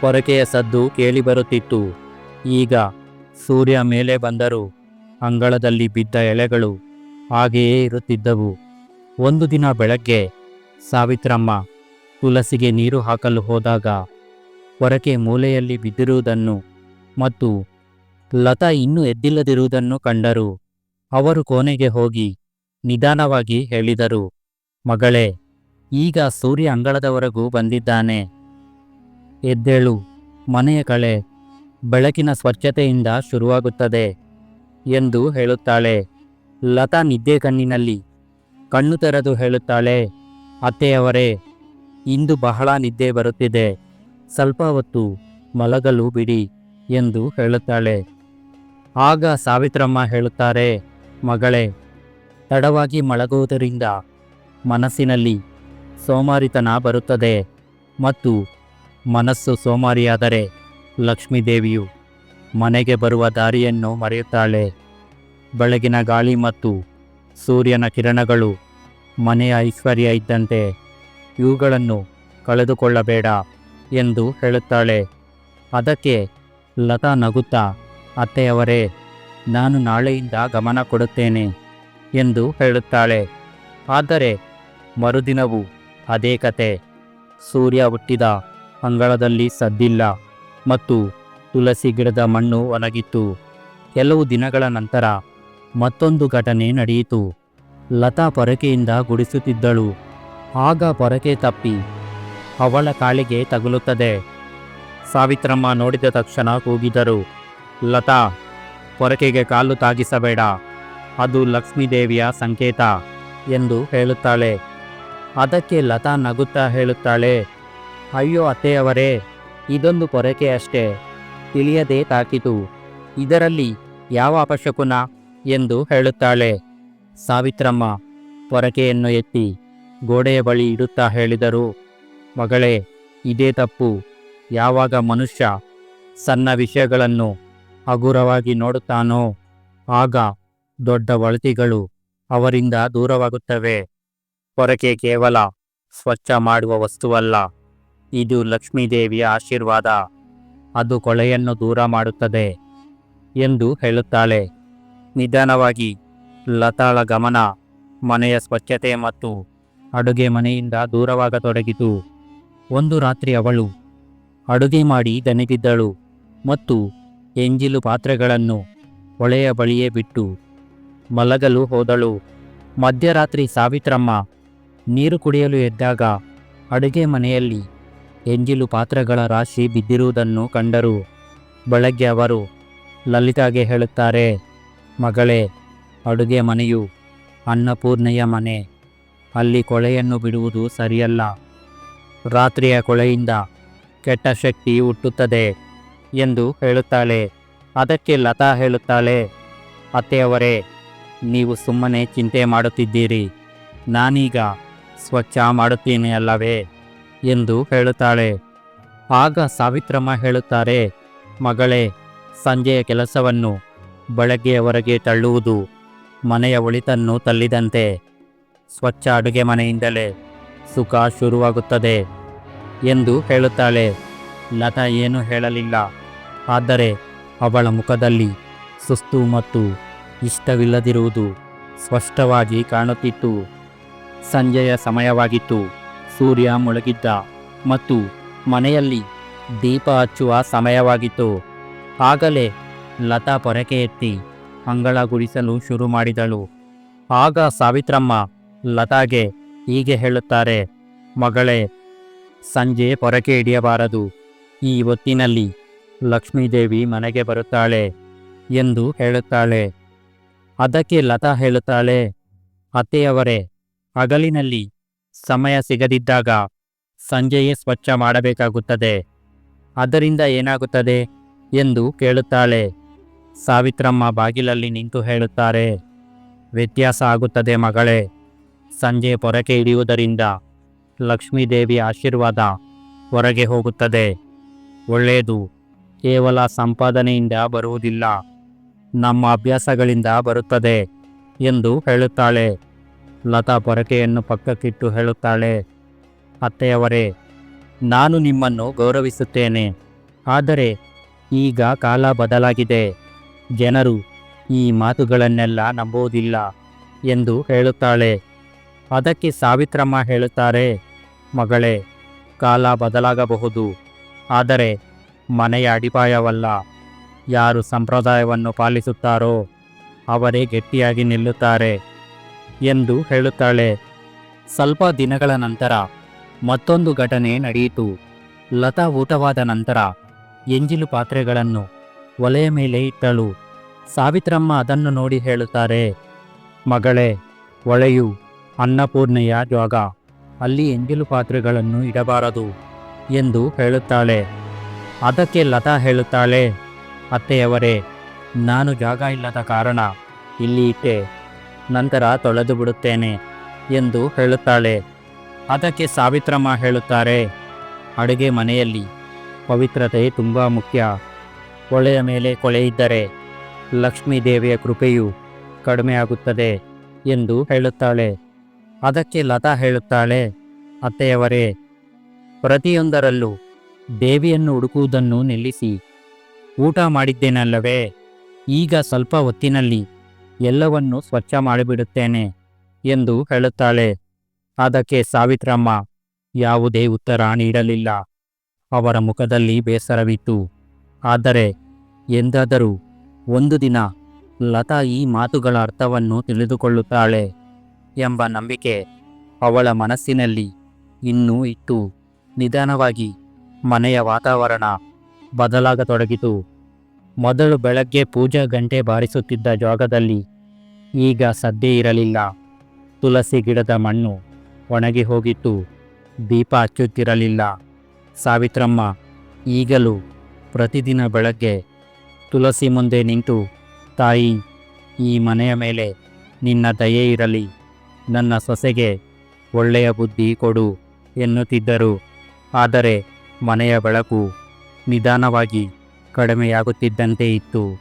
ಪೊರಕೆಯ ಸದ್ದು ಕೇಳಿಬರುತ್ತಿತ್ತು. ಈಗ ಸೂರ್ಯ ಮೇಲೆ ಬಂದರೂ ಅಂಗಳದಲ್ಲಿ ಬಿದ್ದ ಎಲೆಗಳು ಹಾಗೆಯೇ ಇರುತ್ತಿದ್ದವು. ಒಂದು ದಿನ ಬೆಳಗ್ಗೆ ಸಾವಿತ್ರಮ್ಮ ತುಳಸಿಗೆ ನೀರು ಹಾಕಲು ಹೋದಾಗ ಹೊರಕೆ ಮೂಲೆಯಲ್ಲಿ ಬಿದ್ದಿರುವುದನ್ನು ಮತ್ತು ಲತಾ ಇನ್ನೂ ಎದ್ದಿಲ್ಲದಿರುವುದನ್ನು ಕಂಡರು. ಅವರು ಕೋಣೆಗೆ ಹೋಗಿ ನಿಧಾನವಾಗಿ ಹೇಳಿದರು, ಮಗಳೇ, ಈಗ ಸೂರ್ಯ ಅಂಗಳದವರೆಗೂ ಬಂದಿದ್ದಾನೆ. ಎದ್ದೇಳು, ಮನೆಯ ಕಳೆ ಬೆಳಕಿನ ಸ್ವಚ್ಛತೆಯಿಂದ ಶುರುವಾಗುತ್ತದೆ. ಎಂದು ಹೇಳುತ್ತಾಳೆ. ಲತಾ ನಿದ್ದೆ ಕಣ್ಣಿನಲ್ಲಿ. ಕಣ್ಣು ತೆರೆದು ಹೇಳುತ್ತಾಳೆ, ಅತ್ತೆಯವರೇ, ಇಂದು ಬಹಳ ನಿದ್ದೆ ಬರುತ್ತಿದೆ. ಸ್ವಲ್ಪ ಹೊತ್ತು ಮಲಗಲು ಬಿಡಿ ಎಂದು ಹೇಳುತ್ತಾಳೆ. ಆಗ ಸಾವಿತ್ರಮ್ಮ ಹೇಳುತ್ತಾರೆ, ಮಗಳೇ, ತಡವಾಗಿ ಮಲಗುವುದರಿಂದ ಮನಸ್ಸಿನಲ್ಲಿ ಸೋಮಾರಿತನ ಬರುತ್ತದೆ ಮತ್ತು ಮನಸ್ಸು ಸೋಮಾರಿಯಾದರೆ ಲಕ್ಷ್ಮೀದೇವಿಯು ಮನೆಗೆ ಬರುವ ದಾರಿಯನ್ನು ಮರೆಯುತ್ತಾಳೆ. ಬೆಳಗಿನ ಗಾಳಿ ಮತ್ತು ಸೂರ್ಯನ ಕಿರಣಗಳು ಮನೆಯ ಐಶ್ವರ್ಯ ಇದ್ದಂತೆ ಇವುಗಳನ್ನು ಕಳೆದುಕೊಳ್ಳಬೇಡ ಎಂದು ಹೇಳುತ್ತಾಳೆ. ಅದಕ್ಕೆ ಲತಾ ನಗುತ್ತಾ, ಅತ್ತೆಯವರೇ, ನಾನು ನಾಳೆಯಿಂದ ಗಮನ ಕೊಡುತ್ತೇನೆ ಎಂದು ಹೇಳುತ್ತಾಳೆ. ಆದರೆ ಮರುದಿನವೂ ಅದೇ ಕತೆ. ಸೂರ್ಯ ಹುಟ್ಟಿದ ಅಂಗಳದಲ್ಲಿ ಸದ್ದಿಲ್ಲ ಮತ್ತು ತುಳಸಿ ಗಿಡದ ಮಣ್ಣು ಒಣಗಿತ್ತು. ಕೆಲವು ದಿನಗಳ ನಂತರ ಮತ್ತೊಂದು ಘಟನೆ ನಡೆಯಿತು. ಲತಾ ಪೊರಕೆಯಿಂದ ಗುಡಿಸುತ್ತಿದ್ದಳು. ಆಗ ಪೊರಕೆ ತಪ್ಪಿ ಅವಳ ಕಾಳಿಗೆ ತಗುಲುತ್ತದೆ. ಸಾವಿತ್ರಮ್ಮ ನೋಡಿದ ತಕ್ಷಣ ಕೂಗಿದರು. ಲತಾ, ಪೊರಕೆಗೆ ಕಾಲು ತಾಗಿಸಬೇಡ. ಅದು ಲಕ್ಷ್ಮೀದೇವಿಯ ಸಂಕೇತ ಎಂದು ಹೇಳುತ್ತಾಳೆ. ಅದಕ್ಕೆ ಲತಾ ನಗುತ್ತಾ ಹೇಳುತ್ತಾಳೆ, ಅಯ್ಯೋ ಅತ್ತೆಯವರೇ, ಇದೊಂದು ಪೊರಕೆ ಅಷ್ಟೇ. ತಿಳಿಯದೆ ತಾಕಿತು. ಇದರಲ್ಲಿ ಯಾವ ಅಪಶಕುನ ಎಂದು ಹೇಳುತ್ತಾಳೆ. ಸಾವಿತ್ರಮ್ಮ, ಪೊರಕೆಯನ್ನು ಎತ್ತಿ ಗೋಡೆಯ ಬಳಿ ಇಡುತ್ತಾ ಹೇಳಿದರು, ಮಗಳೇ, ಇದೇ ತಪ್ಪು. ಯಾವಾಗ ಮನುಷ್ಯ ಸಣ್ಣ ವಿಷಯಗಳನ್ನು ಹಗುರವಾಗಿ ನೋಡುತ್ತಾನೋ, ಆಗ ದೊಡ್ಡ ಒಳತಿಗಳು ಅವರಿಂದ ದೂರವಾಗುತ್ತವೆ. ಪೊರಕೆ ಕೇವಲ ಸ್ವಚ್ಛ ಮಾಡುವ ವಸ್ತುವಲ್ಲ. ಇದು ಲಕ್ಷ್ಮೀದೇವಿಯ ಆಶೀರ್ವಾದ. ಅದು ಕೊಳೆಯನ್ನು ದೂರ ಮಾಡುತ್ತದೆ ಎಂದು ಹೇಳುತ್ತಾಳೆ. ನಿಧಾನವಾಗಿ ಲತಾಳ ಗಮನ ಮನೆಯ ಸ್ವಚ್ಛತೆ ಮತ್ತು ಅಡುಗೆ ಮನೆಯಿಂದ ದೂರವಾಗತೊಡಗಿತು. ಒಂದು ರಾತ್ರಿ ಅವಳು ಅಡುಗೆ ಮಾಡಿ ದನಿದಿದ್ದಳು ಮತ್ತು ಎಂಜಿಲು ಪಾತ್ರೆಗಳನ್ನು ಹೊಳೆಯ ಬಳಿಯೇ ಬಿಟ್ಟು ಮಲಗಲು ಹೋದಳು. ಮಧ್ಯರಾತ್ರಿ ಸಾವಿತ್ರಮ್ಮ ನೀರು ಕುಡಿಯಲು ಎದ್ದಾಗ ಅಡುಗೆ ಮನೆಯಲ್ಲಿ ಎಂಜಿಲು ಪಾತ್ರಗಳ ರಾಶಿ ಬಿದ್ದಿರುವುದನ್ನು ಕಂಡರು. ಬೆಳಗ್ಗೆ ಅವರು ಲಲಿತಾಗೆ ಹೇಳುತ್ತಾರೆ, ಮಗಳೇ, ಅಡುಗೆ ಮನೆಯು ಅನ್ನಪೂರ್ಣೆಯ ಮನೆ. ಅಲ್ಲಿ ಕೊಳೆಯನ್ನು ಬಿಡುವುದು ಸರಿಯಲ್ಲ. ರಾತ್ರಿಯ ಕೊಳೆಯಿಂದ ಕೆಟ್ಟ ಶಕ್ತಿ ಹುಟ್ಟುತ್ತದೆ ಎಂದು ಹೇಳುತ್ತಾಳೆ. ಅದಕ್ಕೆ ಲತಾ ಹೇಳುತ್ತಾಳೆ, ಅತ್ತೆಯವರೇ, ನೀವು ಸುಮ್ಮನೆ ಚಿಂತೆ ಮಾಡುತ್ತಿದ್ದೀರಿ. ನಾನೀಗ ಸ್ವಚ್ಛ ಮಾಡುತ್ತೇನೆ ಅಲ್ಲವೇ? ಎಂದು ಹೇಳುತ್ತಾಳೆ. ಆಗ ಸಾವಿತ್ರಮ್ಮ ಹೇಳುತ್ತಾರೆ, ಮಗಳೇ, ಸಂಜೆಯ ಕೆಲಸವನ್ನು ಬೆಳಗ್ಗೆಯವರೆಗೆ ತಳ್ಳುವುದು ಮನೆಯ ಒಳಿತನ್ನು ತಳ್ಳಿದಂತೆ. ಸ್ವಚ್ಛ ಅಡುಗೆ ಮನೆಯಿಂದಲೇ ಸುಖ ಶುರುವಾಗುತ್ತದೆ ಎಂದು ಹೇಳುತ್ತಾಳೆ. ಲತಾ ಏನು ಹೇಳಲಿಲ್ಲ. ಆದರೆ ಅವಳ ಮುಖದಲ್ಲಿ ಸುಸ್ತು ಮತ್ತು ಇಷ್ಟವಿಲ್ಲದಿರುವುದು ಸ್ಪಷ್ಟವಾಗಿ ಕಾಣುತ್ತಿತ್ತು. ಸಂಜೆಯ ಸಮಯವಾಗಿತ್ತು. ಸೂರ್ಯ ಮುಳುಗಿದ್ದ ಮತ್ತು ಮನೆಯಲ್ಲಿ ದೀಪ ಹಚ್ಚುವ ಸಮಯವಾಗಿತ್ತು. ಆಗಲೇ ಲತಾ ಪೊರಕೆ ಎತ್ತಿ ಅಂಗಳ ಗುಡಿಸಲು ಶುರು ಮಾಡಿದಳು. ಆಗ ಸಾವಿತ್ರಮ್ಮ ಲತಾಗೆ ಹೀಗೆ ಹೇಳುತ್ತಾರೆ, ಮಗಳೇ, ಸಂಜೆ ಪೊರಕೆ ಹಿಡಿಯಬಾರದು. ಈ ಹೊತ್ತಿನಲ್ಲಿ ಲಕ್ಷ್ಮೀದೇವಿ ಮನೆಗೆ ಬರುತ್ತಾಳೆ ಎಂದು ಹೇಳುತ್ತಾಳೆ. ಅದಕ್ಕೆ ಲತಾ ಹೇಳುತ್ತಾಳೆ, ಅತ್ತೆಯವರೇ, ಹಗಲಿನಲ್ಲಿ ಸಮಯ ಸಿಗದಿದ್ದಾಗ ಸಂಜೆಯೇ ಸ್ವಚ್ಛ ಮಾಡಬೇಕಾಗುತ್ತದೆ. ಅದರಿಂದ ಏನಾಗುತ್ತದೆ? ಎಂದು ಕೇಳುತ್ತಾಳೆ. ಸಾವಿತ್ರಮ್ಮ ಬಾಗಿಲಲ್ಲಿ ನಿಂತು ಹೇಳುತ್ತಾರೆ. ವ್ಯತ್ಯಾಸ ಆಗುತ್ತದೆ ಮಗಳೇ. ಸಂಜೆ ಪೊರಕೆ ಹಿಡಿಯುವುದರಿಂದ ಲಕ್ಷ್ಮೀದೇವಿ ಆಶೀರ್ವಾದ ಹೊರಗೆ ಹೋಗುತ್ತದೆ. ಒಳ್ಳೆಯದು. ಕೇವಲ ಸಂಪಾದನೆಯಿಂದ ಬರುವುದಿಲ್ಲ. ನಮ್ಮ ಅಭ್ಯಾಸಗಳಿಂದ ಬರುತ್ತದೆ ಎಂದು ಹೇಳುತ್ತಾಳೆ. ಲತಾ ಪೊರಕೆಯನ್ನು ಪಕ್ಕಕ್ಕಿಟ್ಟು ಹೇಳುತ್ತಾಳೆ, ಅತ್ತೆಯವರೇ, ನಾನು ನಿಮ್ಮನ್ನು ಗೌರವಿಸುತ್ತೇನೆ. ಆದರೆ ಈಗ ಕಾಲ ಬದಲಾಗಿದೆ. ಜನರು ಈ ಮಾತುಗಳನ್ನೆಲ್ಲ ನಂಬುವುದಿಲ್ಲ ಎಂದು ಹೇಳುತ್ತಾಳೆ. ಅದಕ್ಕೆ ಸಾವಿತ್ರಮ್ಮ ಹೇಳುತ್ತಾರೆ, ಮಗಳೇ, ಕಾಲ ಬದಲಾಗಬಹುದು. ಆದರೆ ಮನೆಯ ಅಡಿಪಾಯವಲ್ಲ. ಯಾರು ಸಂಪ್ರದಾಯವನ್ನು ಪಾಲಿಸುತ್ತಾರೋ ಅವರೇ ಗಟ್ಟಿಯಾಗಿ ನಿಲ್ಲುತ್ತಾರೆ. ಎಂದು ಹೇಳುತ್ತಾಳೆ. ಸ್ವಲ್ಪ ದಿನಗಳ ನಂತರ ಮತ್ತೊಂದು ಘಟನೆ ನಡೆಯಿತು. ಲತಾ ಊಟವಾದ ನಂತರ ಎಂಜಿಲು ಪಾತ್ರೆಗಳನ್ನು ಒಲೆಯ ಮೇಲೆ ಇಟ್ಟಳು. ಸಾವಿತ್ರಮ್ಮ ಅದನ್ನು ನೋಡಿ ಹೇಳುತ್ತಾರೆ, ಮಗಳೇ ಒಳೆಯು ಅನ್ನಪೂರ್ಣೆಯ ಜಾಗ. ಅಲ್ಲಿ ಎಂಜಿಲು ಪಾತ್ರೆಗಳನ್ನು ಇಡಬಾರದು ಎಂದು ಹೇಳುತ್ತಾಳೆ. ಅದಕ್ಕೆ ಲತಾ ಹೇಳುತ್ತಾಳೆ, ಅತ್ತೆಯವರೇ, ನಾನು ಜಾಗ ಇಲ್ಲದ ಕಾರಣ ಇಲ್ಲಿ ಇಟ್ಟೆ. ನಂತರ ತೊಳೆದು ಬಿಡುತ್ತೇನೆ ಎಂದು ಹೇಳುತ್ತಾಳೆ. ಅದಕ್ಕೆ ಸಾವಿತ್ರಮ್ಮ ಹೇಳುತ್ತಾರೆ, ಅಡುಗೆ ಮನೆಯಲ್ಲಿ ಪವಿತ್ರತೆ ತುಂಬ ಮುಖ್ಯ. ಕೊಳೆಯ ಮೇಲೆ ಕೊಳೆ ಇದ್ದರೆ ಲಕ್ಷ್ಮೀ ದೇವಿಯ ಕೃಪೆಯು ಕಡಿಮೆಯಾಗುತ್ತದೆ ಎಂದು ಹೇಳುತ್ತಾಳೆ. ಅದಕ್ಕೆ ಲತಾ ಹೇಳುತ್ತಾಳೆ, ಅತ್ತೆಯವರೇ, ಪ್ರತಿಯೊಂದರಲ್ಲೂ ದೇವಿಯನ್ನು ಹುಡುಕುವುದನ್ನು ನಿಲ್ಲಿಸಿ. ಊಟ ಮಾಡಿದ್ದೇನಲ್ಲವೇ? ಈಗ ಸ್ವಲ್ಪ ಹೊತ್ತಿನಲ್ಲಿ ಎಲ್ಲವನ್ನೂ ಸ್ವಚ್ಛ ಮಾಡಿಬಿಡುತ್ತೇನೆ ಎಂದು ಹೇಳುತ್ತಾಳೆ. ಅದಕ್ಕೆ ಸಾವಿತ್ರಮ್ಮ, ಯಾವುದೇ ಉತ್ತರ ನೀಡಲಿಲ್ಲ. ಅವರ ಮುಖದಲ್ಲಿ ಬೇಸರವಿತ್ತು. ಆದರೆ, ಎಂದಾದರೂ ಒಂದು ದಿನ ಲತಾ ಈ ಮಾತುಗಳ ಅರ್ಥವನ್ನು ತಿಳಿದುಕೊಳ್ಳುತ್ತಾಳೆ ಎಂಬ ನಂಬಿಕೆ ಅವಳ ಮನಸ್ಸಿನಲ್ಲಿ ಇನ್ನೂ ಇತ್ತು. ನಿಧಾನವಾಗಿ ಮನೆಯ ವಾತಾವರಣ ಬದಲಾಗತೊಡಗಿತು. ಮೊದಲು ಬೆಳಗ್ಗೆ ಪೂಜಾ ಗಂಟೆ ಬಾರಿಸುತ್ತಿದ್ದ ಜಾಗದಲ್ಲಿ ಈಗ ಸದ್ದೇ ಇರಲಿಲ್ಲ. ತುಳಸಿ ಗಿಡದ ಮಣ್ಣು ಒಣಗಿ ಹೋಗಿತ್ತು. ದೀಪ ಹಚ್ಚುತ್ತಿರಲಿಲ್ಲ. ಸಾವಿತ್ರಮ್ಮ, ಈಗಲೂ ಪ್ರತಿದಿನ ಬೆಳಗ್ಗೆ ತುಳಸಿ ಮುಂದೆ ನಿಂತು, ತಾಯಿ, ಈ ಮನೆಯ ಮೇಲೆ ನಿನ್ನ ದಯೆ ಇರಲಿ. ನನ್ನ ಸೊಸೆಗೆ ಒಳ್ಳೆಯ ಬುದ್ಧಿ ಕೊಡು, ಎನ್ನುತ್ತಿದ್ದರು. ಆದರೆ ಮನೆಯ ಬೆಳಕು ನಿಧಾನವಾಗಿ ಕಡಿಮೆಯಾಗುತ್ತಿದ್ದಂತೆ ಇತ್ತು.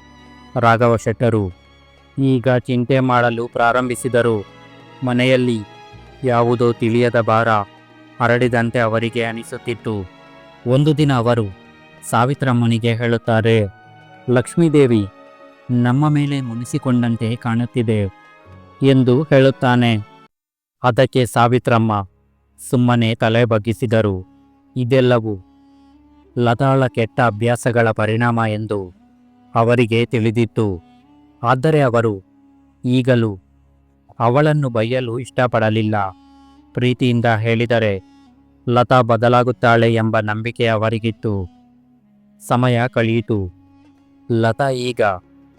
ರಾಘವ ಶೆಟ್ಟರು ಈಗ ಚಿಂತೆ ಮಾಡಲು ಪ್ರಾರಂಭಿಸಿದರು. ಮನೆಯಲ್ಲಿ ಯಾವುದೋ ತಿಳಿಯದ ಭಾರ ಹರಡಿದಂತೆ ಅವರಿಗೆ ಅನಿಸುತ್ತಿತ್ತು. ಒಂದು ದಿನ ಅವರು ಸಾವಿತ್ರಮ್ಮನಿಗೆ ಹೇಳುತ್ತಾರೆ, ಲಕ್ಷ್ಮೀದೇವಿ, ನಮ್ಮ ಮೇಲೆ ಮುನಿಸಿಕೊಂಡಂತೆ ಕಾಣುತ್ತಿದೆ ಎಂದು ಹೇಳುತ್ತಾನೆ. ಅದಕ್ಕೆ ಸಾವಿತ್ರಮ್ಮ ಸುಮ್ಮನೆ ತಲೆ ಬಗ್ಗಿಸಿದರು. ಇದೆಲ್ಲವೂ ಲತಾಳ ಕೆಟ್ಟ ಅಭ್ಯಾಸಗಳ ಪರಿಣಾಮ ಎಂದು ಅವರಿಗೆ ತಿಳಿದಿತ್ತು. ಆದರೆ ಅವರು ಈಗಲೂ ಅವಳನ್ನು ಬಯ್ಯಲು ಇಷ್ಟಪಡಲಿಲ್ಲ. ಪ್ರೀತಿಯಿಂದ ಹೇಳಿದರೆ, ಲತಾ ಬದಲಾಗುತ್ತಾಳೆ ಎಂಬ ನಂಬಿಕೆ ಅವರಿಗಿತ್ತು. ಸಮಯ ಕಳೆಯಿತು. ಲತಾ ಈಗ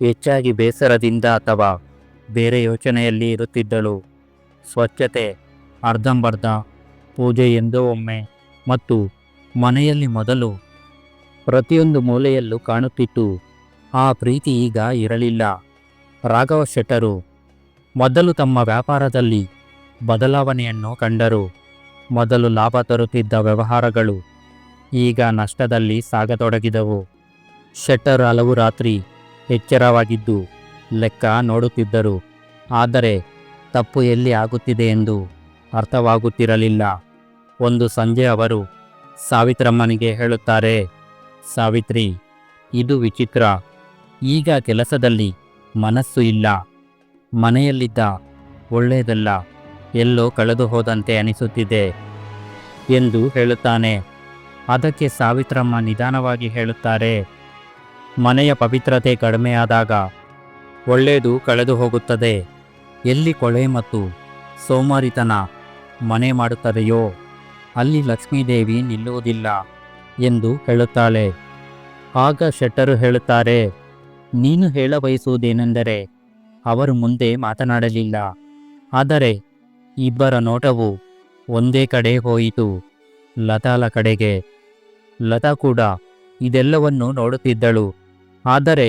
ಹೆಚ್ಚಾಗಿ ಬೇಸರದಿಂದ ಅಥವಾ ಬೇರೆ ಯೋಚನೆಯಲ್ಲಿ ಇರುತ್ತಿದ್ದಳು. ಸ್ವಚ್ಛತೆ, ಅರ್ಧಂಬರ್ಧ, ಪೂಜೆ ಎಂದೋ ಒಮ್ಮೆ ಮತ್ತು ಮನೆಯಲ್ಲಿ ಮೊದಲು ಪ್ರತಿಯೊಂದು ಮೂಲೆಯಲ್ಲೂ ಕಾಣುತ್ತಿತ್ತು. ಆ ಪ್ರೀತಿ ಈಗ ಇರಲಿಲ್ಲ. ರಾಘವ ಶೆಟ್ಟರು ಮೊದಲು ತಮ್ಮ ವ್ಯಾಪಾರದಲ್ಲಿ ಬದಲಾವಣೆಯನ್ನು ಕಂಡರು. ಮೊದಲು ಲಾಭ ತರುತ್ತಿದ್ದ ವ್ಯವಹಾರಗಳು ಈಗ ನಷ್ಟದಲ್ಲಿ ಸಾಗತೊಡಗಿದವು. ಶೆಟ್ಟರ್ ಹಲವು ರಾತ್ರಿ ಎಚ್ಚರವಾಗಿದ್ದು ಲೆಕ್ಕ ನೋಡುತ್ತಿದ್ದರು. ಆದರೆ ತಪ್ಪು ಎಲ್ಲಿ ಆಗುತ್ತಿದೆ ಎಂದು ಅರ್ಥವಾಗುತ್ತಿರಲಿಲ್ಲ. ಒಂದು ಸಂಜೆ ಅವರು ಸಾವಿತ್ರಮ್ಮನಿಗೆ ಹೇಳುತ್ತಾರೆ, ಸಾವಿತ್ರಿ, ಇದು ವಿಚಿತ್ರ. ಈಗ ಕೆಲಸದಲ್ಲಿ ಮನಸ್ಸು ಇಲ್ಲ. ಮನೆಯಲ್ಲಿದ್ದ ಒಳ್ಳೆಯದಲ್ಲ. ಎಲ್ಲೋ ಕಳೆದು ಹೋದಂತೆ ಅನಿಸುತ್ತಿದೆ ಎಂದು ಹೇಳುತ್ತಾನೆ. ಅದಕ್ಕೆ ಸಾವಿತ್ರಮ್ಮ ನಿಧಾನವಾಗಿ ಹೇಳುತ್ತಾರೆ, ಮನೆಯ ಪವಿತ್ರತೆ ಕಡಿಮೆಯಾದಾಗ ಒಳ್ಳೆಯದು ಕಳೆದು ಹೋಗುತ್ತದೆ. ಎಲ್ಲಿ ಕೊಳೆ ಮತ್ತು ಸೋಮಾರಿತನ ಮನೆ ಮಾಡುತ್ತದೆಯೋ? ಅಲ್ಲಿ ಲಕ್ಷ್ಮೀದೇವಿ ನಿಲ್ಲುವುದಿಲ್ಲ ಎಂದು ಹೇಳುತ್ತಾಳೆ. ಆಗ ಶೆಟ್ಟರು ಹೇಳುತ್ತಾರೆ, ನೀನು ಹೇಳ ಬಯಸುವುದೇನೆಂದರೆ ಅವರು ಮುಂದೆ ಮಾತನಾಡಲಿಲ್ಲ. ಆದರೆ ಇಬ್ಬರ ನೋಟವು ಒಂದೇ ಕಡೆ ಹೋಯಿತು. ಲತಾಳ ಕಡೆಗೆ, ಲತಾ ಕೂಡ ಇದೆಲ್ಲವನ್ನು ನೋಡುತ್ತಿದ್ದಳು. ಆದರೆ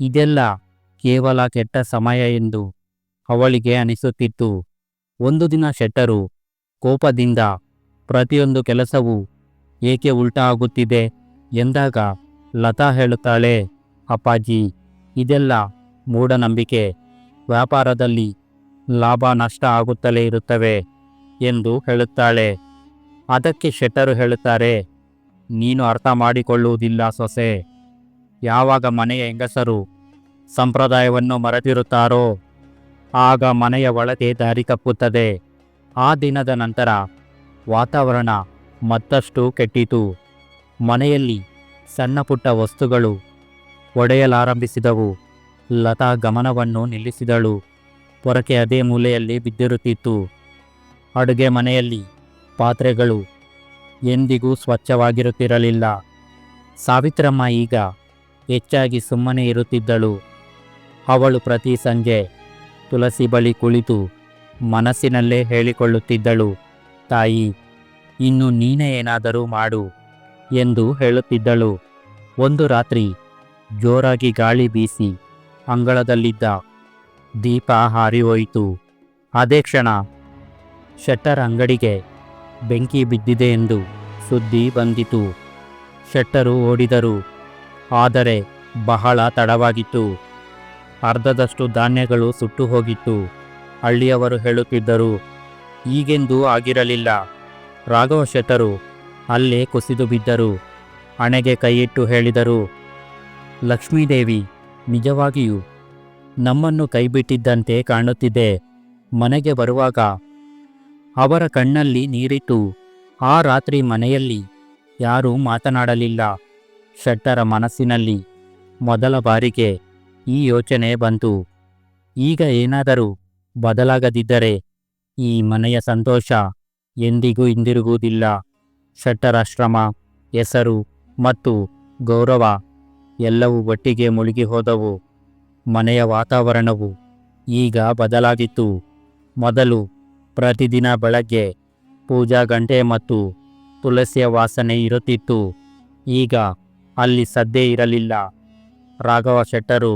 ಇದೆಲ್ಲ ಕೇವಲ ಕೆಟ್ಟ ಸಮಯ ಎಂದು ಅವಳಿಗೆ ಅನಿಸುತ್ತಿತ್ತು. ಒಂದು ದಿನ ಶೆಟ್ಟರು ಕೋಪದಿಂದ ಪ್ರತಿಯೊಂದು ಕೆಲಸವೂ ಏಕೆ ಉಲ್ಟಾ ಆಗುತ್ತಿದೆ ಎಂದಾಗ ಲತಾ ಹೇಳುತ್ತಾಳೆ, ಅಪ್ಪಾಜಿ, ಇದೆಲ್ಲ ಮೂಢನಂಬಿಕೆ. ವ್ಯಾಪಾರದಲ್ಲಿ ಲಾಭ ನಷ್ಟ ಆಗುತ್ತಲೇ ಇರುತ್ತವೆ ಎಂದು ಹೇಳುತ್ತಾಳೆ. ಅದಕ್ಕೆ ಶೆಟ್ಟರು ಹೇಳುತ್ತಾರೆ, ನೀನು ಅರ್ಥ ಮಾಡಿಕೊಳ್ಳುವುದಿಲ್ಲ ಸೊಸೆ. ಯಾವಾಗ ಮನೆಯ ಹೆಂಗಸರು ಸಂಪ್ರದಾಯವನ್ನು ಮರೆತಿರುತ್ತಾರೋ, ಆಗ ಮನೆಯ ಒಳಗೆ ದಾರಿ ಕಪ್ಪುತ್ತದೆ. ಆ ದಿನದ ನಂತರ ವಾತಾವರಣ ಮತ್ತಷ್ಟು ಕೆಟ್ಟಿತು. ಮನೆಯಲ್ಲಿ ಸಣ್ಣಪುಟ್ಟ ವಸ್ತುಗಳು ಒಡೆಯಲಾರಂಭಿಸಿದವು. ಲತಾ ಗಮನವನ್ನು ನಿಲ್ಲಿಸಿದಳು. ಪೊರಕೆ ಅದೇ ಮೂಲೆಯಲ್ಲಿ ಬಿದ್ದಿರುತ್ತಿತ್ತು. ಅಡುಗೆ ಮನೆಯಲ್ಲಿ ಪಾತ್ರೆಗಳು ಎಂದಿಗೂ ಸ್ವಚ್ಛವಾಗಿರುತ್ತಿರಲಿಲ್ಲ. ಸಾವಿತ್ರಮ್ಮ ಈಗ ಹೆಚ್ಚಾಗಿ ಸುಮ್ಮನೆ ಇರುತ್ತಿದ್ದಳು. ಅವಳು ಪ್ರತಿ ಸಂಜೆ ತುಳಸಿ ಬಳಿ ಕುಳಿತು ಮನಸ್ಸಿನಲ್ಲೇ ಹೇಳಿಕೊಳ್ಳುತ್ತಿದ್ದಳು. ತಾಯಿ, ಇನ್ನು ನೀನೇ ಏನಾದರೂ ಮಾಡು ಎಂದು ಹೇಳುತ್ತಿದ್ದಳು. ಒಂದು ರಾತ್ರಿ ಜೋರಾಗಿ ಗಾಳಿ ಬೀಸಿ ಅಂಗಳದಲ್ಲಿದ್ದ ದೀಪ ಹಾರಿಹೋಯಿತು. ಅದೇ ಕ್ಷಣ ಶೆಟ್ಟರ್ ಅಂಗಡಿಗೆ ಬೆಂಕಿ ಬಿದ್ದಿದೆ ಎಂದು ಸುದ್ದಿ ಬಂದಿತು. ಶೆಟ್ಟರು ಓಡಿದರು. ಆದರೆ ಬಹಳ ತಡವಾಗಿತ್ತು. ಅರ್ಧದಷ್ಟು ಧಾನ್ಯಗಳು ಸುಟ್ಟು ಹೋಗಿತ್ತು. ಹಳ್ಳಿಯವರು ಹೇಳುತ್ತಿದ್ದರು ಈಗೆಂದೂ ಆಗಿರಲಿಲ್ಲ. ರಾಘವ ಶೆಟ್ಟರು ಅಲ್ಲೇ ಕುಸಿದು ಬಿದ್ದರು. ಹಣೆಗೆ ಕೈಯಿಟ್ಟು ಹೇಳಿದರು, ಲಕ್ಷ್ಮೀದೇವಿ, ನಿಜವಾಗಿಯೂ ನಮ್ಮನ್ನು ಕೈಬಿಟ್ಟಿದ್ದಂತೆ ಕಾಣುತ್ತಿದೆ. ಮನೆಗೆ ಬರುವಾಗ ಅವರ ಕಣ್ಣಲ್ಲಿ ನೀರಿತ್ತು. ಆ ರಾತ್ರಿ ಮನೆಯಲ್ಲಿ ಯಾರೂ ಮಾತನಾಡಲಿಲ್ಲ. ಶೆಟ್ಟರ ಮನಸ್ಸಿನಲ್ಲಿ ಮೊದಲ ಬಾರಿಗೆ ಈ ಯೋಚನೆ ಬಂತು. ಈಗ ಏನಾದರೂ ಬದಲಾಗದಿದ್ದರೆ ಈ ಮನೆಯ ಸಂತೋಷ ಎಂದಿಗೂ ಹಿಂದಿರುಗುವುದಿಲ್ಲ. ಶ್ರಮ ಹೆಸರು ಮತ್ತು ಗೌರವ ಎಲ್ಲವೂ ಒಟ್ಟಿಗೆ ಮುಳುಗಿ ಹೋದವು. ಮನೆಯ ವಾತಾವರಣವು ಈಗ ಬದಲಾಗಿತ್ತು. ಮೊದಲು ಪ್ರತಿದಿನ ಬೆಳಗ್ಗೆ ಪೂಜಾ ಗಂಟೆ ಮತ್ತು ತುಳಸಿಯ ವಾಸನೆ ಇರುತ್ತಿತ್ತು. ಈಗ ಅಲ್ಲಿ ಸದ್ದೇ ಇರಲಿಲ್ಲ. ರಾಘವ ಶೆಟ್ಟರು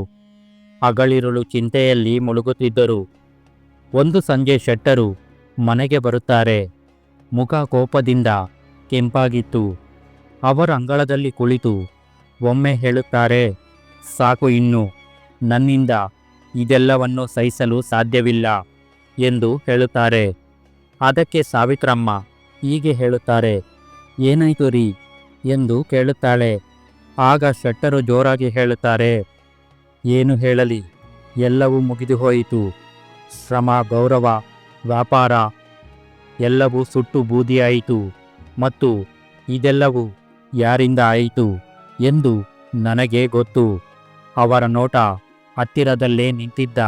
ಹಗಲಿರುಳು ಚಿಂತೆಯಲ್ಲಿ ಮುಳುಗುತ್ತಿದ್ದರು. ಒಂದು ಸಂಜೆ ಶೆಟ್ಟರು ಮನೆಗೆ ಬರುತ್ತಾರೆ. ಮುಖ ಕೋಪದಿಂದ ಕೆಂಪಾಗಿತ್ತು. ಅವರ ಅಂಗಳದಲ್ಲಿ ಕುಳಿತು ಒಮ್ಮೆ ಹೇಳುತ್ತಾರೆ, ಸಾಕು ಇನ್ನು, ನನ್ನಿಂದ ಇದೆಲ್ಲವನ್ನು ಸಹಿಸಲು ಸಾಧ್ಯವಿಲ್ಲ ಎಂದು ಹೇಳುತ್ತಾರೆ. ಅದಕ್ಕೆ ಸಾವಿತ್ರಮ್ಮ ಹೀಗೆ ಹೇಳುತ್ತಾರೆ, ಏನಾಯ್ತು ರೀ? ಎಂದು ಕೇಳುತ್ತಾಳೆ. ಆಗ ಶೆಟ್ಟರು ಜೋರಾಗಿ ಹೇಳುತ್ತಾರೆ, ಏನು ಹೇಳಲಿ, ಎಲ್ಲವೂ ಮುಗಿದು ಹೋಯಿತು ಶ್ರಮ, ಗೌರವ, ವ್ಯಾಪಾರ ಎಲ್ಲವೂ ಸುಟ್ಟು ಬೂದಿಯಾಯಿತು ಮತ್ತು ಇದೆಲ್ಲವೂ ಯಾರಿಂದ ಆಯಿತು ಎಂದು ನನಗೆ ಗೊತ್ತು. ಅವರ ನೋಟ ಹತ್ತಿರದಲ್ಲೇ ನಿಂತಿದ್ದ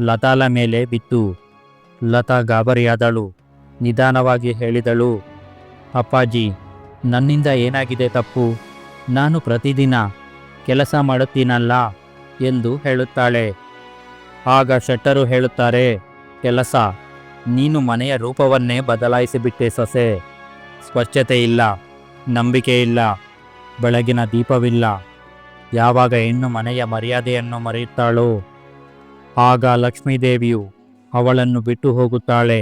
ಲತಾಲ ಮೇಲೆ ಬಿತ್ತು. ಲತಾ ಗಾಬರಿಯಾದಳು, ನಿಧಾನವಾಗಿ ಹೇಳಿದಳು, ಅಪ್ಪಾಜಿ, ನನ್ನಿಂದ ಏನಾಗಿದೆ ತಪ್ಪು? ನಾನು ಪ್ರತಿದಿನ ಕೆಲಸ ಮಾಡುತ್ತೀನಲ್ಲ? ಎಂದು ಹೇಳುತ್ತಾಳೆ. ಆಗ ಶೆಟ್ಟರು ಹೇಳುತ್ತಾರೆ, ಕೆಲಸ, ನೀನು ಮನೆಯ ರೂಪವನ್ನೇ ಬದಲಾಯಿಸಿಬಿಟ್ಟೆ ಸೊಸೆ. ಸ್ವಚ್ಛತೆ ಇಲ್ಲ ನಂಬಿಕೆ ಇಲ್ಲ ಬೆಳಗಿನ ದೀಪವಿಲ್ಲ. ಯಾವಾಗ ಹೆಣ್ಣು ಮನೆಯ ಮರ್ಯಾದೆಯನ್ನು ಮರೆಯುತ್ತಾಳೋ, ಆಗ ಲಕ್ಷ್ಮೀದೇವಿಯು ಅವಳನ್ನು ಬಿಟ್ಟು ಹೋಗುತ್ತಾಳೆ.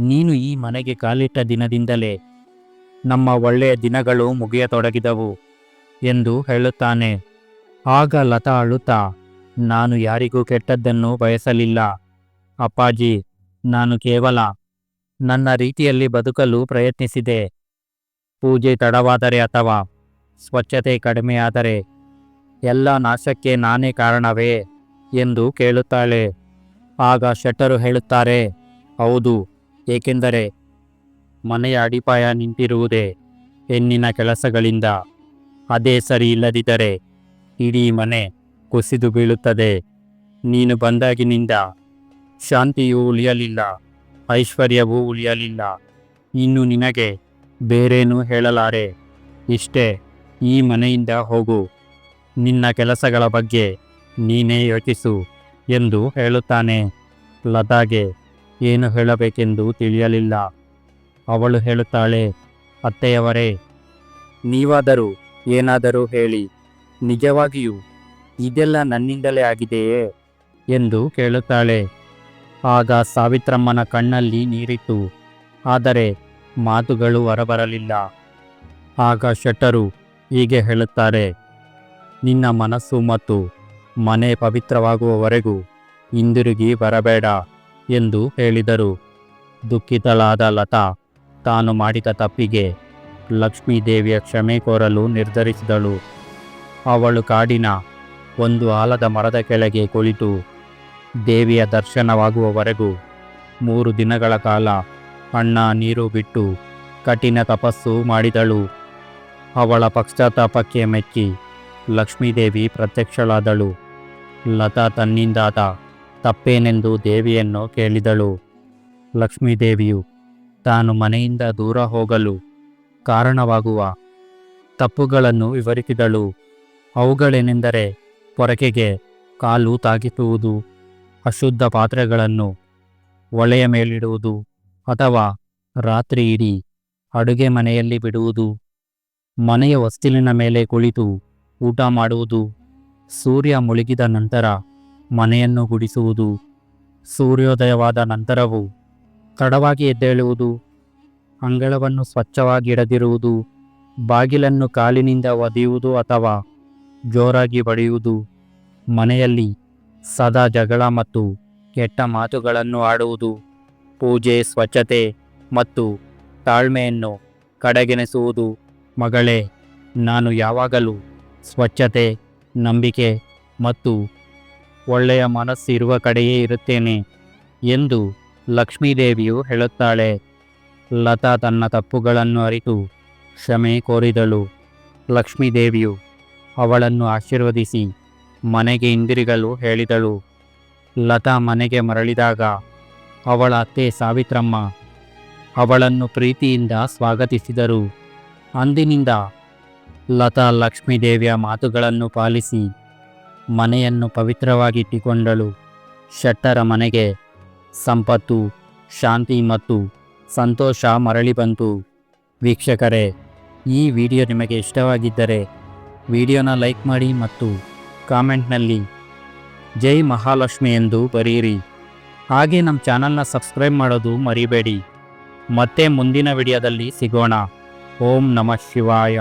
ನೀನು ಈ ಮನೆಗೆ ಕಾಲಿಟ್ಟ ದಿನದಿಂದಲೇ ನಮ್ಮ ಒಳ್ಳೆಯ ದಿನಗಳು ಮುಗಿಯತೊಡಗಿದವು, ಎಂದು ಹೇಳುತ್ತಾನೆ. ಆಗ ಲತಾ ಅಳುತ್ತಾ ನಾನು ಯಾರಿಗೂ ಕೆಟ್ಟದ್ದನ್ನು ಬಯಸಲಿಲ್ಲ. ಅಪ್ಪಾಜಿ, ನಾನು ಕೇವಲ ನನ್ನ ರೀತಿಯಲ್ಲಿ ಬದುಕಲು ಪ್ರಯತ್ನಿಸಿದೆ. ಪೂಜೆ ತಡವಾದರೆ ಅಥವಾ ಸ್ವಚ್ಛತೆ ಕಡಿಮೆಯಾದರೆ ಎಲ್ಲ ನಾಶಕ್ಕೆ ನಾನೇ ಕಾರಣವೇ ಎಂದು ಕೇಳುತ್ತಾಳೆ. ಆಗ ಶೆಟ್ಟರು ಹೇಳುತ್ತಾರೆ, ಹೌದು, ಏಕೆಂದರೆ ಮನೆಯ ಅಡಿಪಾಯ ನಿಂತಿರುವುದೇ ಹೆಣ್ಣಿನ ಕೆಲಸಗಳಿಂದ. ಅದೇ ಸರಿ ಇಲ್ಲದಿದ್ದರೆ ಇಡೀ ಮನೆ ಕುಸಿದು ಬೀಳುತ್ತದೆ. ನೀನು ಬಂದಾಗಿನಿಂದ ಶಾಂತಿಯೂ ಉಳಿಯಲಿಲ್ಲ. ಐಶ್ವರ್ಯವೂ ಉಳಿಯಲಿಲ್ಲ. ಇನ್ನು ನಿನಗೆ ಬೇರೇನೂ ಹೇಳಲಾರೆ. ಇಷ್ಟೇ, ಈ ಮನೆಯಿಂದ ಹೋಗು. ನಿನ್ನ ಕೆಲಸಗಳ ಬಗ್ಗೆ ನೀನೇ ಯೋಚಿಸು ಎಂದು ಹೇಳುತ್ತಾನೆ. ಲತಾಗೆ ಏನು ಹೇಳಬೇಕೆಂದು ತಿಳಿಯಲಿಲ್ಲ. ಅವಳು ಹೇಳುತ್ತಾಳೆ, ಅತ್ತೆಯವರೇ, ನೀವಾದರೂ ಏನಾದರೂ ಹೇಳಿ. ನಿಜವಾಗಿಯೂ ಇದೆಲ್ಲ ನನ್ನಿಂದಲೇ ಆಗಿದೆಯೇ? ಎಂದು ಕೇಳುತ್ತಾಳೆ. ಆಗ ಸಾವಿತ್ರಮ್ಮನ ಕಣ್ಣಲ್ಲಿ ನೀರಿತು ಆದರೆ ಮಾತುಗಳು ಹೊರಬರಲಿಲ್ಲ. ಆಗ ಶೆಟ್ಟರು ಹೀಗೆ ಹೇಳುತ್ತಾರೆ. ನಿನ್ನ ಮನಸ್ಸು ಮತ್ತು ಮನೆ ಪವಿತ್ರವಾಗುವವರೆಗೂ ಹಿಂದಿರುಗಿ ಬರಬೇಡ ಎಂದು ಹೇಳಿದರು. ದುಃಖಿತಳಾದ ಲತಾ ತಾನು ಮಾಡಿದ ತಪ್ಪಿಗೆ ಲಕ್ಷ್ಮೀದೇವಿಯ ಕ್ಷಮೆ ಕೋರಲು ನಿರ್ಧರಿಸಿದಳು. ಅವಳು ಕಾಡಿನ ಒಂದು ಆಲದ ಮರದ ಕೆಳಗೆ ಕುಳಿತು ದೇವಿಯ ದರ್ಶನವಾಗುವವರೆಗೂ ಮೂರು ದಿನಗಳ ಕಾಲ ಅಣ್ಣ ನೀರು ಬಿಟ್ಟು ಕಠಿಣ ತಪಸ್ಸು ಮಾಡಿದಳು. ಅವಳ ಪಶ್ಚಾತ್ತಾಪಕ್ಕೆ ಮೆಚ್ಚಿ ಲಕ್ಷ್ಮೀದೇವಿ ಪ್ರತ್ಯಕ್ಷಳಾದಳು. ಲತಾ ತನ್ನಿಂದಾದ ತಪ್ಪೇನೆಂದು ದೇವಿಯನ್ನು ಕೇಳಿದಳು. ಲಕ್ಷ್ಮೀದೇವಿಯು, ತಾನು ಮನೆಯಿಂದ ದೂರ ಹೋಗಲು ಕಾರಣವಾಗುವ ತಪ್ಪುಗಳನ್ನು ವಿವರಿಸಿದಳು. ಅವುಗಳೇನೆಂದರೆ ಪೊರಕೆಗೆ ಕಾಲು ತಾಗಿಸುವುದು, ಅಶುದ್ಧ ಪಾತ್ರೆಗಳನ್ನು ಒಳೆಯ ಮೇಲಿಡುವುದು ಅಥವಾ ರಾತ್ರಿ ಇಡೀ ಅಡುಗೆ ಮನೆಯಲ್ಲಿ ಬಿಡುವುದು, ಮನೆಯ ಹೊಸ್ತಿಲಿನ ಮೇಲೆ ಕುಳಿತು ಊಟ ಮಾಡುವುದು, ಸೂರ್ಯ ಮುಳುಗಿದ ನಂತರ ಮನೆಯನ್ನು ಗುಡಿಸುವುದು, ಸೂರ್ಯೋದಯವಾದ ನಂತರವೂ ತಡವಾಗಿ ಎದ್ದೇಳುವುದು, ಅಂಗಳವನ್ನು ಸ್ವಚ್ಛವಾಗಿಡದಿರುವುದು, ಬಾಗಿಲನ್ನು ಕಾಲಿನಿಂದ ಒದೆಯುವುದು ಅಥವಾ ಜೋರಾಗಿ ಬಡಿಯುವುದು ಮನೆಯಲ್ಲಿ ಸದಾ ಜಗಳ ಮತ್ತು ಕೆಟ್ಟ ಮಾತುಗಳನ್ನು ಆಡುವುದು, ಪೂಜೆ, ಸ್ವಚ್ಛತೆ ಮತ್ತು ತಾಳ್ಮೆಯನ್ನು ಕಡೆಗೆಣಿಸುವುದು. ಮಗಳೇ, ನಾನು ಯಾವಾಗಲೂ ಸ್ವಚ್ಛತೆ, ನಂಬಿಕೆ ಮತ್ತು ಒಳ್ಳೆಯ ಮನಸ್ಸಿರುವ ಕಡೆಯೇ ಇರುತ್ತೇನೆ ಎಂದು ಲಕ್ಷ್ಮೀದೇವಿಯು ಹೇಳುತ್ತಾಳೆ. ಲತಾ ತನ್ನ ತಪ್ಪುಗಳನ್ನು ಅರಿತು ಕ್ಷಮೆ ಕೋರಿದಳು. ಲಕ್ಷ್ಮೀದೇವಿಯು ಅವಳನ್ನು ಆಶೀರ್ವದಿಸಿ ಮನೆಗೆ ಹಿಂದಿರುಗಲು ಹೇಳಿದಳು. ಲತಾ ಮನೆಗೆ ಮರಳಿದಾಗ ಅವಳ ಅತ್ತೆ ಸಾವಿತ್ರಮ್ಮ ಅವಳನ್ನು ಪ್ರೀತಿಯಿಂದ ಸ್ವಾಗತಿಸಿದರು. ಅಂದಿನಿಂದ ಲತಾ ಲಕ್ಷ್ಮೀದೇವಿಯ ಮಾತುಗಳನ್ನು ಪಾಲಿಸಿ ಮನೆಯನ್ನು ಪವಿತ್ರವಾಗಿಟ್ಟುಕೊಂಡಳು. ಶೆಟ್ಟರ ಮನೆಗೆ ಸಂಪತ್ತು, ಶಾಂತಿ ಮತ್ತು ಸಂತೋಷ ಮರಳಿ ಬಂತು. ವೀಕ್ಷಕರೇ, ಈ ವಿಡಿಯೋ ನಿಮಗೆ ಇಷ್ಟವಾಗಿದ್ದರೆ ವಿಡಿಯೋನ ಲೈಕ್ ಮಾಡಿ ಮತ್ತು ಕಾಮೆಂಟ್ನಲ್ಲಿ ಜೈ ಮಹಾಲಕ್ಷ್ಮಿ ಎಂದು ಬರೆಯಿರಿ. ಹಾಗೆ ನಮ್ಮ ಚಾನಲ್ನ ಸಬ್ಸ್ಕ್ರೈಬ್ ಮಾಡೋದು ಮರಿಬೇಡಿ. ಮತ್ತೆ ಮುಂದಿನ ವಿಡಿಯೋದಲ್ಲಿ ಸಿಗೋಣ. ಓಂ ನಮಃ ಶಿವಾಯ.